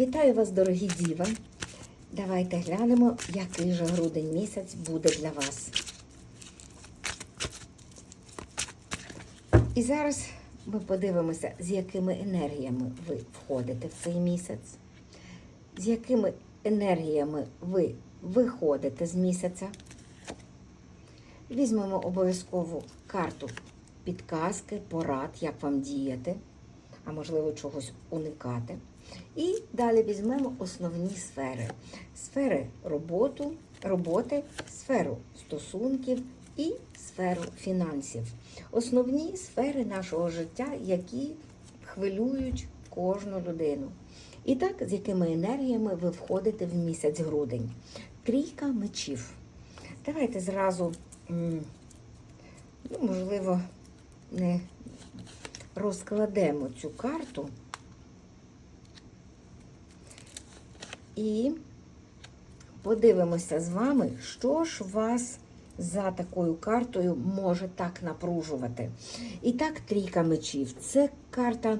Вітаю вас, дорогі діви. Давайте глянемо, який же грудень місяць буде для вас. І зараз ми подивимося, з якими енергіями ви входите в цей місяць, з якими енергіями ви виходите з місяця. Візьмемо обов'язкову карту підказки, порад, як вам діяти, а можливо чогось уникати. І далі візьмемо основні сфери: сфери роботу, роботи, сферу стосунків і сферу фінансів. Основні сфери нашого життя, які хвилюють кожну людину. І так, з якими енергіями ви входите в місяць грудень? Трійка мечів. Давайте зразу, ну, можливо, не розкладемо цю карту. І подивимося з вами, що ж вас за такою картою може так напружувати. І так, трійка мечів. Це карта,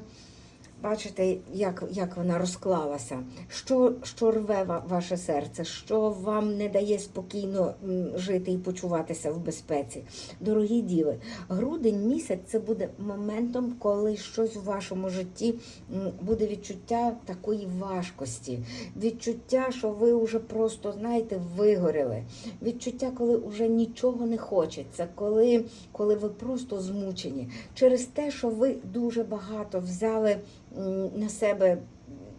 бачите, як, як вона розклалася, що, що рве ваше серце, що вам не дає спокійно жити і почуватися в безпеці. Дорогі діви, грудень місяць це буде моментом, коли щось у вашому житті буде відчуття такої важкості, відчуття, що ви вже просто, знаєте, вигоріли. Відчуття, коли вже нічого не хочеться, коли, коли ви просто змучені. Через те, що ви дуже багато взяли на себе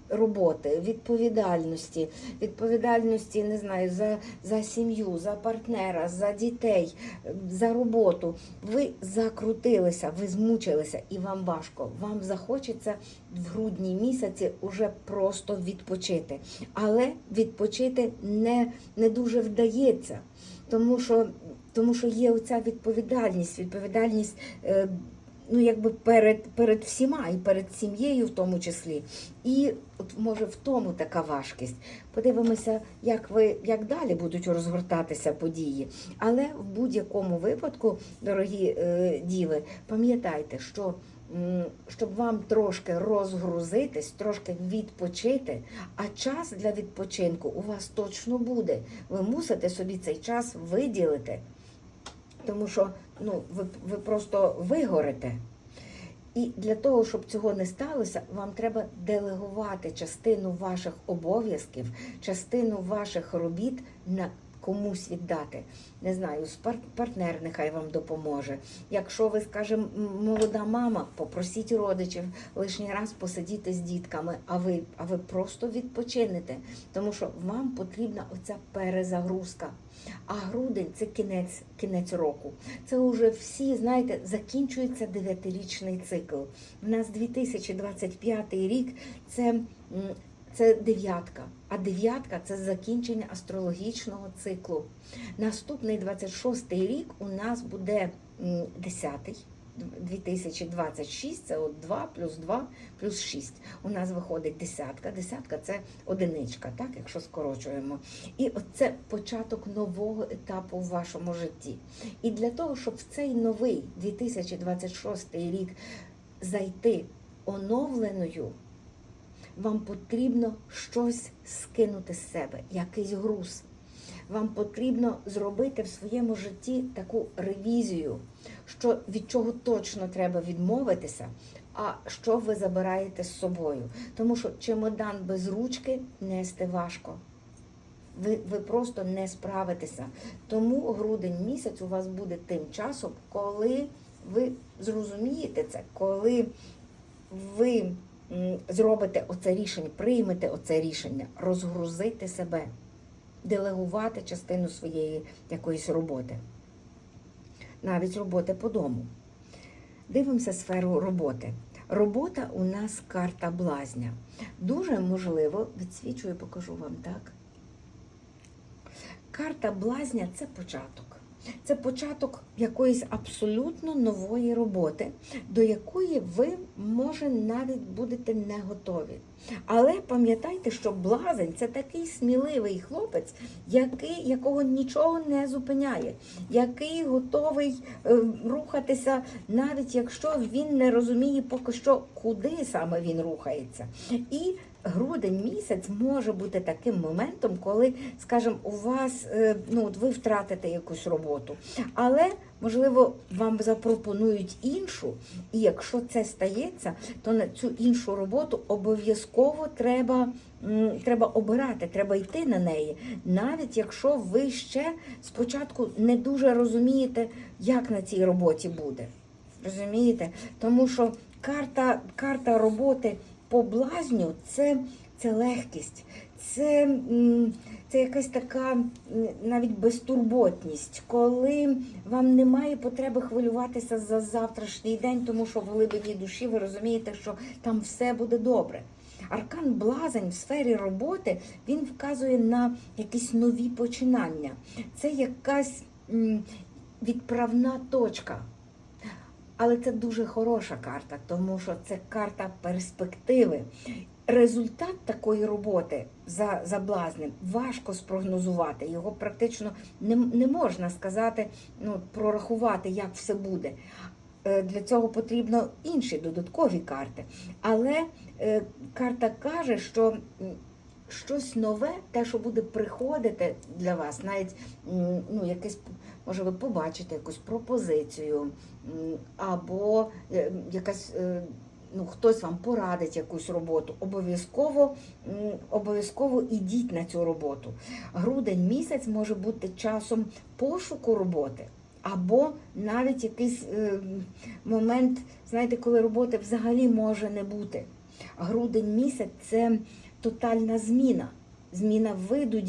роботи, відповідальності, відповідальності, не знаю, за, за сім'ю, за партнера, за дітей, за роботу. Ви закрутилися, ви змучилися і вам важко. Вам захочеться в грудні місяці уже просто відпочити. Але відпочити не, не дуже вдається, тому що, тому що є оця відповідальність, відповідальність. е, ну, якби перед, перед всіма і перед сім'єю в тому числі. І от може в тому така важкість. Подивимося, як ви як далі будуть розгортатися події. Але в будь-якому випадку, дорогі е, діви, пам'ятайте, що. Щоб вам трошки розгрузитись, трошки відпочити, а час для відпочинку у вас точно буде. Ви мусите собі цей час виділити тому що ну, ви, ви просто вигорите. І для того, щоб цього не сталося, вам треба делегувати частину ваших обов'язків, частину ваших робіт на комусь віддати. Не знаю, партнер нехай вам допоможе. Якщо ви, скажімо, молода мама, попросіть родичів лишній раз посидіти з дітками, а ви, а ви просто відпочинете, тому що вам потрібна оця перезагрузка. А грудень це кінець, кінець року. Це вже всі, знаєте, закінчується дев'ятирічний цикл. У нас 2025 рік це, це дев'ятка. А дев'ятка це закінчення астрологічного циклу. Наступний 26 рік у нас буде м, 10-й. 2026 це от 2 плюс 2 плюс 6. У нас виходить десятка. Десятка це одиничка, так, якщо скорочуємо. І це початок нового етапу в вашому житті. І для того, щоб в цей новий 2026 рік зайти оновленою, вам потрібно щось скинути з себе, якийсь груз. Вам потрібно зробити в своєму житті таку ревізію, що від чого точно треба відмовитися, а що ви забираєте з собою. Тому що чемодан без ручки нести важко. Ви, ви просто не справитеся. Тому грудень місяць у вас буде тим часом, коли ви зрозумієте це, коли ви зробите оце рішення, приймете оце рішення, розгрузити себе, делегувати частину своєї якоїсь роботи, навіть роботи по дому. Дивимося сферу роботи. Робота у нас карта блазня. Дуже можливо, відсвічую, покажу вам так. Карта блазня це початок. Це початок якоїсь абсолютно нової роботи, до якої ви, може, навіть будете не готові. Але пам'ятайте, що блазень це такий сміливий хлопець, який, якого нічого не зупиняє, який готовий е, рухатися, навіть якщо він не розуміє поки що, куди саме він рухається. І грудень місяць може бути таким моментом, коли, скажімо, у вас е, ну, от ви втратите якусь роботу. Але можливо вам запропонують іншу, і якщо це стається, то на цю іншу роботу обов'язково треба, треба обирати, треба йти на неї, навіть якщо ви ще спочатку не дуже розумієте, як на цій роботі буде. Розумієте? Тому що карта, карта роботи по блазню це, це легкість, це, м, це якась така навіть безтурботність, коли вам немає потреби хвилюватися за завтрашній день, тому що в глибині душі ви розумієте, що там все буде добре. Аркан Блазень в сфері роботи він вказує на якісь нові починання. Це якась відправна точка. Але це дуже хороша карта, тому що це карта перспективи. Результат такої роботи за, за блазнем важко спрогнозувати. Його практично не, не можна сказати, ну, прорахувати, як все буде. Е, Для цього потрібно інші додаткові карти. Але е, карта каже, що щось нове, те, що буде приходити для вас, навіть ну, якесь, може, ви побачите якусь пропозицію, або е, якась. е, Ну, хтось вам порадить якусь роботу, обов'язково обов'язково ідіть на цю роботу. Грудень місяць може бути часом пошуку роботи, або навіть якийсь е, момент, знаєте, коли роботи взагалі може не бути. Грудень місяць це тотальна зміна. Зміна виду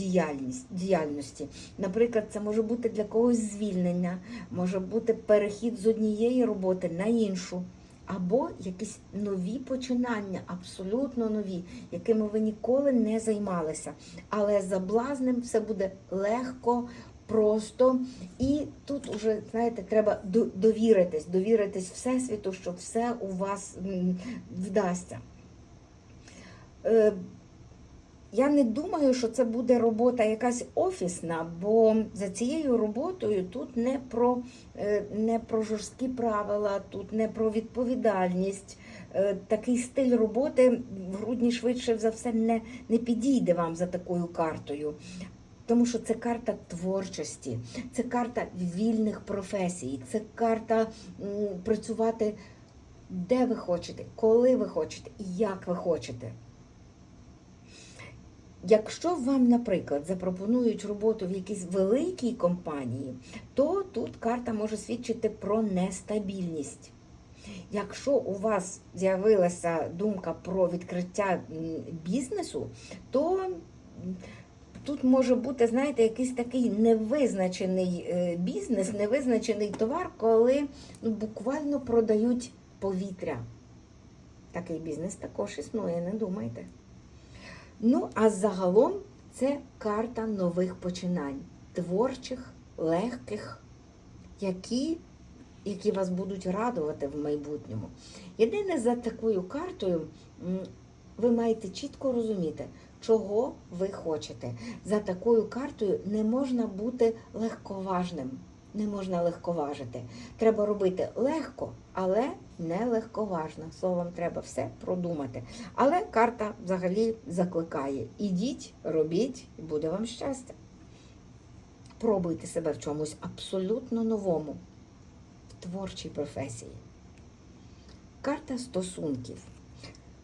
діяльності. Наприклад, це може бути для когось звільнення, може бути перехід з однієї роботи на іншу, або якісь нові починання, абсолютно нові, якими ви ніколи не займалися. Але за блазнем все буде легко, просто. І тут уже, знаєте, треба довіритись, довіритись Всесвіту, що все у вас вдасться. Я не думаю, що це буде робота якась офісна, бо за цією роботою тут не про, е, не про жорсткі правила, тут не про відповідальність. Е, Такий стиль роботи в грудні швидше за все не, не підійде вам за такою картою. Тому що це карта творчості, це карта вільних професій, це карта працювати де ви хочете, коли ви хочете і як ви хочете. Якщо вам, наприклад, запропонують роботу в якійсь великій компанії, то тут карта може свідчити про нестабільність. Якщо у вас з'явилася думка про відкриття бізнесу, то тут може бути, знаєте, якийсь такий невизначений е, бізнес, невизначений товар, коли ну, буквально продають повітря. Такий бізнес також існує, не думайте. Ну, а загалом це карта нових починань, творчих, легких, які, які вас будуть радувати в майбутньому. Єдине за такою картою, ви маєте чітко розуміти, чого ви хочете. За такою картою не можна бути легковажним. Не можна легковажити. Треба робити легко, але не легковажно. Словом, треба все продумати. Але карта взагалі закликає: ідіть, робіть, і буде вам щастя. Пробуйте себе в чомусь абсолютно новому, в творчій професії. Карта стосунків.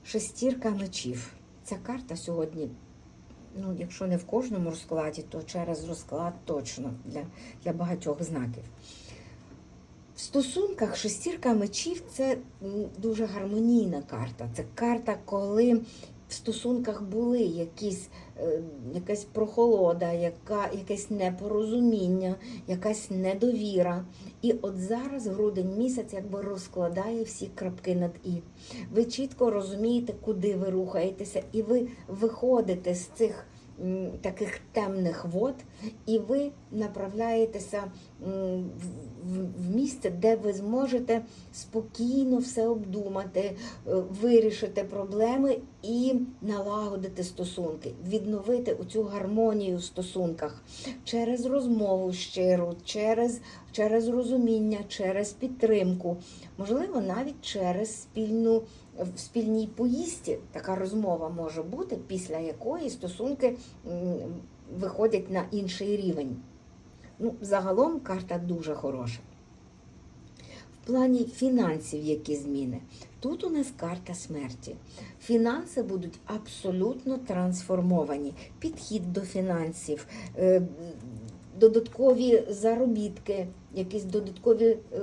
Шестірка мечів. Ця карта сьогодні, ну, якщо не в кожному розкладі, то через розклад точно для, для багатьох знаків. В стосунках шестірка мечів це дуже гармонійна карта. Це карта, коли в стосунках були якісь, е, якась прохолода, яка, якесь непорозуміння, якась недовіра. І от зараз грудень місяць якби розкладає всі крапки над і. Ви чітко розумієте, куди ви рухаєтеся, і ви виходите з цих таких темних вод, і ви направляєтеся в- місце, де ви зможете спокійно все обдумати, е, вирішити проблеми і налагодити стосунки, відновити цю гармонію в стосунках через розмову щиру, через, через розуміння, через підтримку, можливо, навіть через спільну в спільній поїзді така розмова може бути, після якої стосунки виходять на інший рівень. Ну, загалом карта дуже хороша. В плані фінансів які зміни. Тут у нас карта смерті. Фінанси будуть абсолютно трансформовані. Підхід до фінансів, е, додаткові заробітки, якісь додаткові е,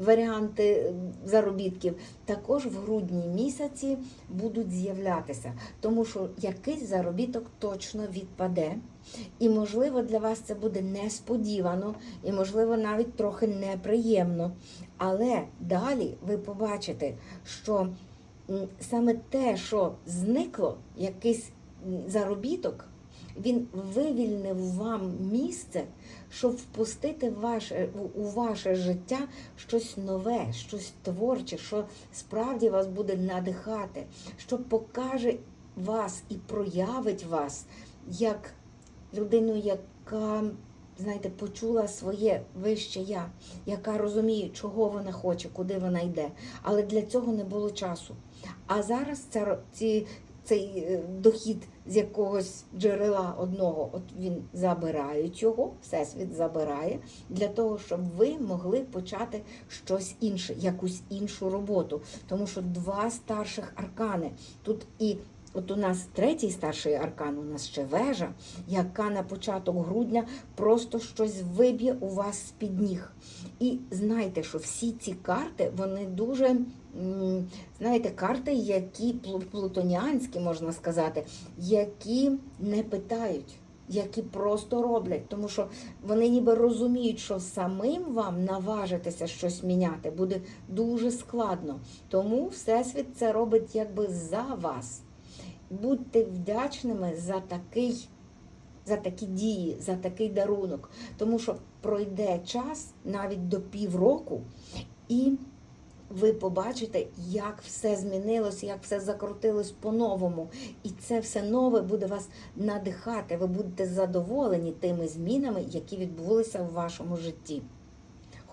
варіанти заробітків також в грудні місяці будуть з'являтися, тому що якийсь заробіток точно відпаде. І, можливо, для вас це буде несподівано, і, можливо, навіть трохи неприємно. Але далі ви побачите, що саме те, що зникло, якийсь заробіток, він вивільнив вам місце, щоб впустити ваше, у- ваше життя щось нове, щось творче, що справді вас буде надихати, що покаже вас і проявить вас як людину, яка, знаєте, почула своє вище я, яка розуміє, чого вона хоче, куди вона йде. Але для цього не було часу. А зараз ця, ці, цей е, дохід з якогось джерела одного, от він забирають його, всесвіт забирає, для того, щоб ви могли почати щось інше, якусь іншу роботу. Тому що два старших аркани тут і От у нас третій старший аркан, у нас ще вежа, яка на початок грудня просто щось виб'є у вас з-під ніг. І знайте, що всі ці карти, вони дуже, знаєте, карти, які плу- плутоніанські, можна сказати, які не питають. Які просто роблять, тому що вони ніби розуміють, що самим вам наважитися щось міняти буде дуже складно. Тому Всесвіт це робить якби за вас будьте вдячними за такий, за такі дії, за такий дарунок. Тому що пройде час навіть до півроку, і ви побачите, як все змінилось, як все закрутилось по-новому. І це все нове буде вас надихати. Ви будете задоволені тими змінами, які відбулися в вашому житті.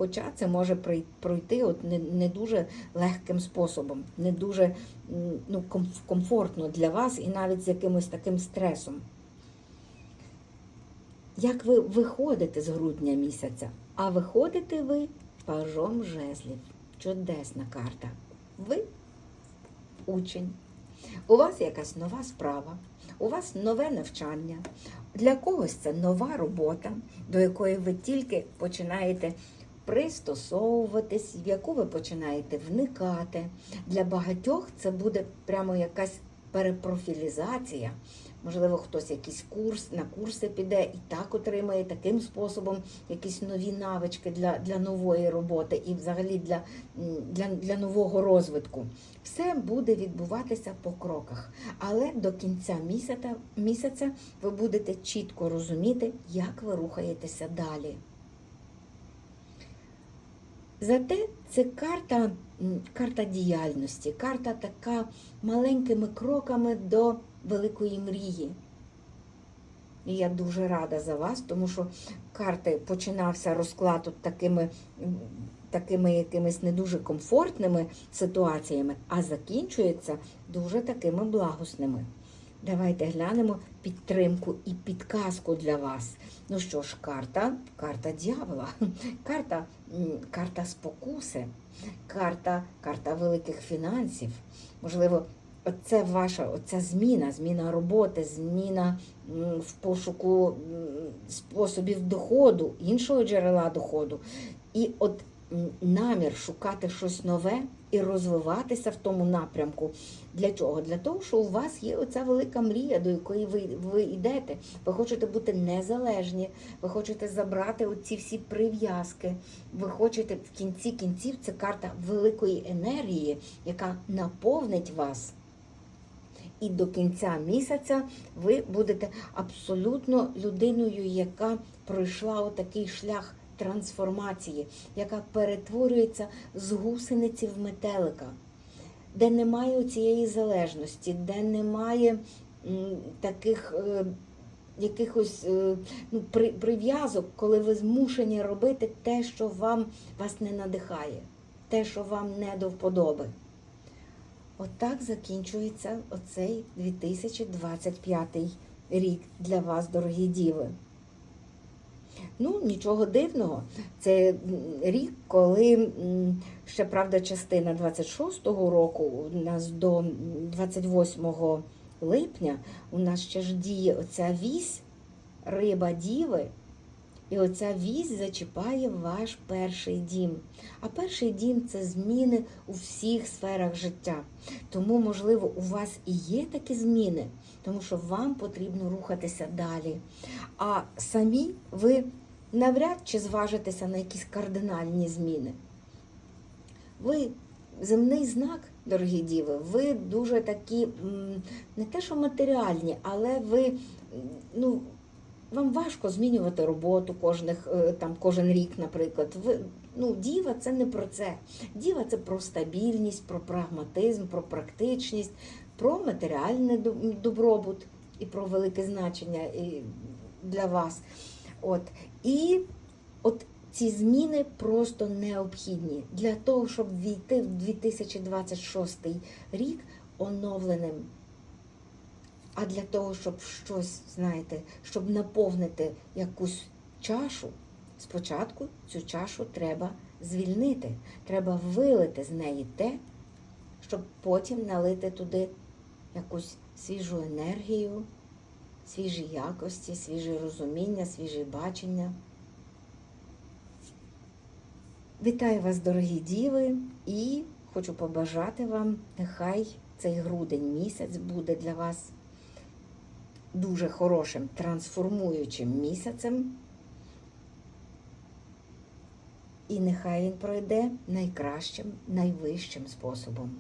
Хоча це може пройти от не, не дуже легким способом, не дуже ну, комфортно для вас і навіть з якимось таким стресом. Як ви виходите з грудня місяця? А виходите ви пажом жезлів. Чудесна карта. Ви учень. У вас якась нова справа, у вас нове навчання. Для когось це нова робота, до якої ви тільки починаєте пристосовуватись, в яку ви починаєте вникати. Для багатьох це буде прямо якась перепрофілізація. Можливо, хтось якийсь курс на курси піде і так отримає таким способом якісь нові навички для, для нової роботи і взагалі для, для, для нового розвитку. Все буде відбуватися по кроках. Але до кінця місяця, місяця ви будете чітко розуміти, як ви рухаєтеся далі. Зате це карта, карта діяльності, карта така маленькими кроками до великої мрії. І я дуже рада за вас, тому що карти починався розклад от такими, такими якимись не дуже комфортними ситуаціями, а закінчується дуже такими благосними. Давайте глянемо підтримку і підказку для вас. Ну що ж, карта, карта дьявола, карта, карта спокуси, карта, карта великих фінансів. Можливо, оце ваша оця зміна, зміна роботи, зміна в пошуку способів доходу, іншого джерела доходу. І от намір шукати щось нове і розвиватися в тому напрямку. Для чого? Для того, що у вас є оця велика мрія, до якої ви, ви йдете. Ви хочете бути незалежні, ви хочете забрати оці всі прив'язки. Ви хочете в кінці кінців це карта великої енергії, яка наповнить вас. І до кінця місяця ви будете абсолютно людиною, яка пройшла отакий шлях трансформації, яка перетворюється з гусениці в метелика. де немає цієї залежності, де немає таких е, якихось е, ну, прив'язок, коли ви змушені робити те, що вам вас не надихає, те, що вам не до вподоби. Отак закінчується оцей 2025 рік для вас, дорогі діви. Ну, нічого дивного. Це рік, коли ще правда частина 26-го року, у нас до м, 28 липня, у нас ще ж діє оця вісь риба діви. І оця вісь зачіпає ваш перший дім. А перший дім це зміни у всіх сферах життя. Тому, можливо, у вас і є такі зміни, тому що вам потрібно рухатися далі. А самі ви навряд чи зважитеся на якісь кардинальні зміни. Ви земний знак, дорогі діви, ви дуже такі, не те, що матеріальні, але ви, ну, вам важко змінювати роботу кожних, е, там, кожен рік, наприклад. Ви, ну, діва це не про це. Діва це про стабільність, про прагматизм, про практичність, про матеріальний добробут і про велике значення для вас. От. І от ці зміни просто необхідні для того, щоб війти в 2026 рік оновленим. А для того, щоб щось, знаєте, щоб наповнити якусь чашу, спочатку цю чашу треба звільнити. Треба вилити з неї те, щоб потім налити туди якусь свіжу енергію, свіжі якості, свіже розуміння, свіже бачення. Вітаю вас, дорогі діви, і хочу побажати вам, нехай цей грудень місяць буде для вас дуже хорошим трансформуючим місяцем. І нехай він пройде найкращим, найвищим способом.